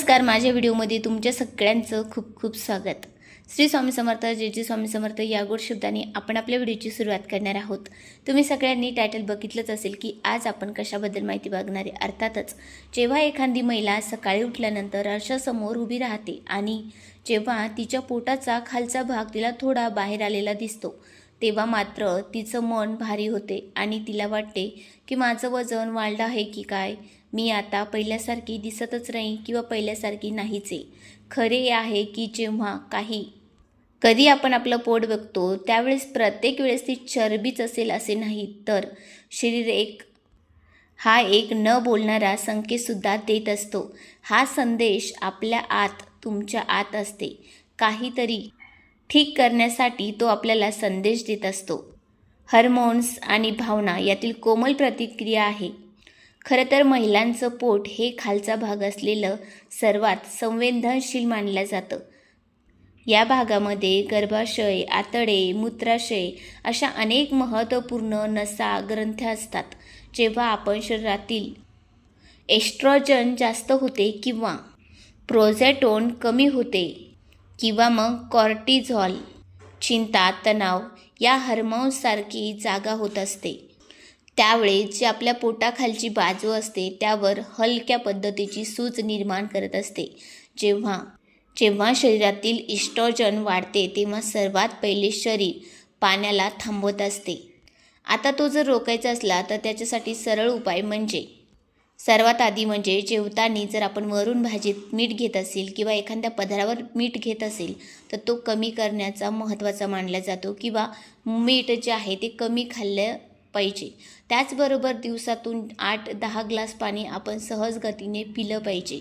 नमस्कार माझ्या व्हिडिओमध्ये तुमच्या सगळ्यांचं खूप खूप स्वागत. श्री स्वामी समर्थ जे जे स्वामी समर्थ या गोड शब्दाने आपण आपल्या व्हिडिओची सुरुवात करणार आहोत. तुम्ही सगळ्यांनी टायटल बघितलंच असेल की आज आपण कशाबद्दल माहिती बघणार आहे? अर्थातच जेव्हा एखादी महिला सकाळी उठल्यानंतर आरशासमोर उभी राहते आणि जेव्हा तिच्या पोटाचा खालचा भाग तिला थोडा बाहेर आलेला दिसतो तेव्हा मात्र तिचं मन भारी होते आणि तिला वाटते की माझं वजन वाढलं आहे की काय? मी आता पहिल्यासारखी दिसतच नाही किंवा पहिल्यासारखी नाहीच आहे. खरे आहे की जेव्हा काही कधी आपण आपलं पोट बघतो त्यावेळेस प्रत्येक वेळेस ती चरबीच असेल असे नाही तर शरीर एक हा एक न बोलणारा संकेतसुद्धा देत असतो. हा संदेश आपल्या आत तुमच्या आत असते. काहीतरी ठीक करण्यासाठी तो आपल्याला संदेश देत असतो. हार्मोन्स आणि भावना यातील कोमल प्रतिक्रिया आहे. खरं तर महिलांचं पोट हे खालचा भाग असलेलं सर्वात संवेदनशील मानलं जातं. या भागामध्ये गर्भाशय आतडे मूत्राशय अशा अनेक महत्त्वपूर्ण नसा ग्रंथ असतात जेव्हा आपण शरीरातील एस्ट्रोजन जास्त होते किंवा प्रोझॅटोन कमी होते किंवा मग कॉर्टिझॉल चिंता तणाव या हार्मोन्ससारखी जागा होत असते. त्यावेळी जी आपल्या पोटाखालची बाजू असते त्यावर हलक्या पद्धतीची सूज निर्माण करत असते. जेव्हा जेव्हा शरीरातील इस्ट्रोजन वाढते तेव्हा सर्वात पहिले शरीर पाण्याला थांबवत असते. आता तो जर रोखायचा असला तर त्याच्यासाठी सरळ उपाय म्हणजे सर्वात आधी म्हणजे जेवताना जर आपण वरून भाजीत मीठ घेत असेल किंवा एखाद्या पदारावर मीठ घेत असेल तर तो कमी करण्याचा महत्त्वाचा मानला जातो किंवा मीठ जे आहे ते कमी खाल्लं पाहिजे. त्याचबरोबर दिवसातून आठ दहा ग्लास पाणी आपण सहज गतीने पिलं पाहिजे.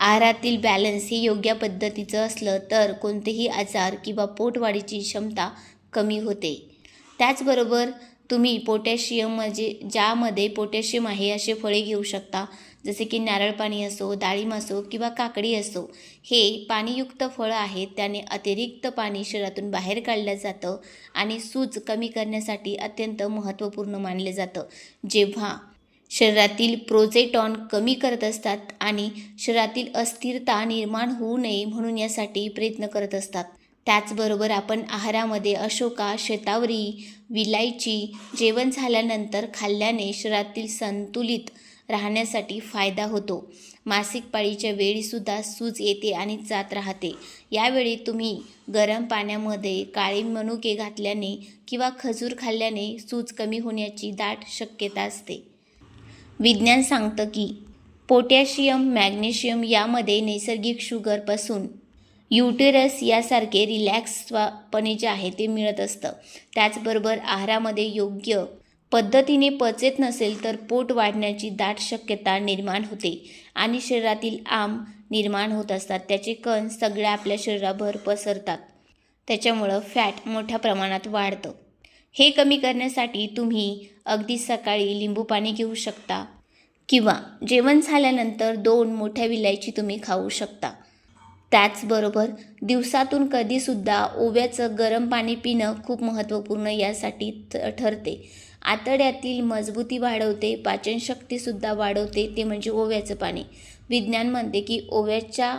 आहारातील बॅलन्स हे योग्य पद्धतीचं असलं तर कोणतेही आजार किंवा पोटवाढीची क्षमता कमी होते. त्याचबरोबर तुम्ही पोटॅशियम म्हणजे ज्यामध्ये पोटॅशियम आहे असे फळे घेऊ शकता. जसे की नारळ पाणी असो डाळिंब असो किंवा काकडी असो हे पाणीयुक्त फळं आहेत. त्याने अतिरिक्त पाणी शरीरातून बाहेर काढलं जातं आणि सूज कमी करण्यासाठी अत्यंत महत्त्वपूर्ण मानले जातं. जेव्हा शरीरातील प्रोजेटॉन कमी करत असतात आणि शरीरातील अस्थिरता निर्माण होऊ नये म्हणून यासाठी प्रयत्न करत असतात. त्याचबरोबर आपण आहारामध्ये अशोका शेतावरी विलायची जेवण झाल्यानंतर खाल्ल्याने शरीरातील संतुलित राहण्यासाठी फायदा होतो. मासिक पाळीच्या वेळीसुद्धा सूज येते आणि जात राहते. यावेळी तुम्ही गरम पाण्यामध्ये काळी मनुके घातल्याने किंवा खजूर खाल्ल्याने सूज कमी होण्याची दाट शक्यता असते. विज्ञान सांगतं की पोटॅशियम मॅग्नेशियम यामध्ये नैसर्गिक शुगरपासून युटेरस यासारखे रिलॅक्सपणे जे आहे ते मिळत असतं. त्याचबरोबर आहारामध्ये योग्य पद्धतीने पचत नसेल तर पोट वाढण्याची दाट शक्यता निर्माण होते आणि शरीरातील आम निर्माण होत असतात. त्याचे कण सगळ्या आपल्या शरीराभर पसरतात. त्याच्यामुळं फॅट मोठ्या प्रमाणात वाढतं. हे कमी करण्यासाठी तुम्ही अगदी सकाळी लिंबू पाणी घेऊ शकता किंवा जेवण झाल्यानंतर दोन मोठ्या विलायची तुम्ही खाऊ शकता. त्याचबरोबर दिवसातून कधीसुद्धा ओव्याचं गरम पाणी पिणं खूप महत्त्वपूर्ण यासाठी ठ- ठरते. आतड्यातील मजबूती वाढवते पाचनशक्तीसुद्धा वाढवते ते म्हणजे ओव्याचं पाणी. विज्ञान म्हणते की ओव्याच्या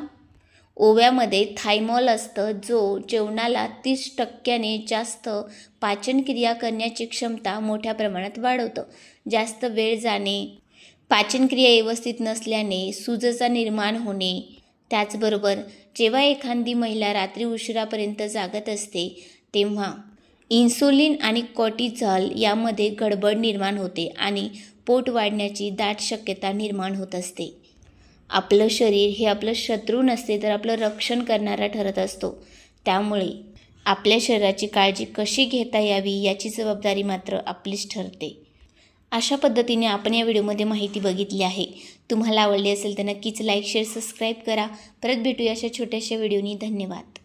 ओव्यामध्ये थायमॉल असतं जो जेवणाला तीस टक्क्याने जास्त पाचनक्रिया करण्याची क्षमता मोठ्या प्रमाणात वाढवतं. जास्त वेळ जाणे पाचनक्रिया व्यवस्थित नसल्याने सुजचा निर्माण होणे त्याचबरोबर जेव्हा एखादी महिला रात्री उशिरापर्यंत जागत असते तेव्हा इन्सुलिन आणि कॉर्टिझॉल यामध्ये गडबड निर्माण होते आणि पोट वाढण्याची दाट शक्यता निर्माण होत असते. आपलं शरीर हे आपलं शत्रू नसते तर आपलं रक्षण करणारा ठरत असतो. त्यामुळे आपल्या शरीराची काळजी कशी घेता यावी याची जबाबदारी मात्र आपलीच ठरते. अशा पद्धतीने आपण या व्हिडिओमध्ये माहिती बघितली आहे. तुम्हाला आवडली असेल तर नक्कीच लाईक शेअर सबस्क्राईब करा. परत भेटूया अशा छोट्याशा व्हिडिओनी. धन्यवाद.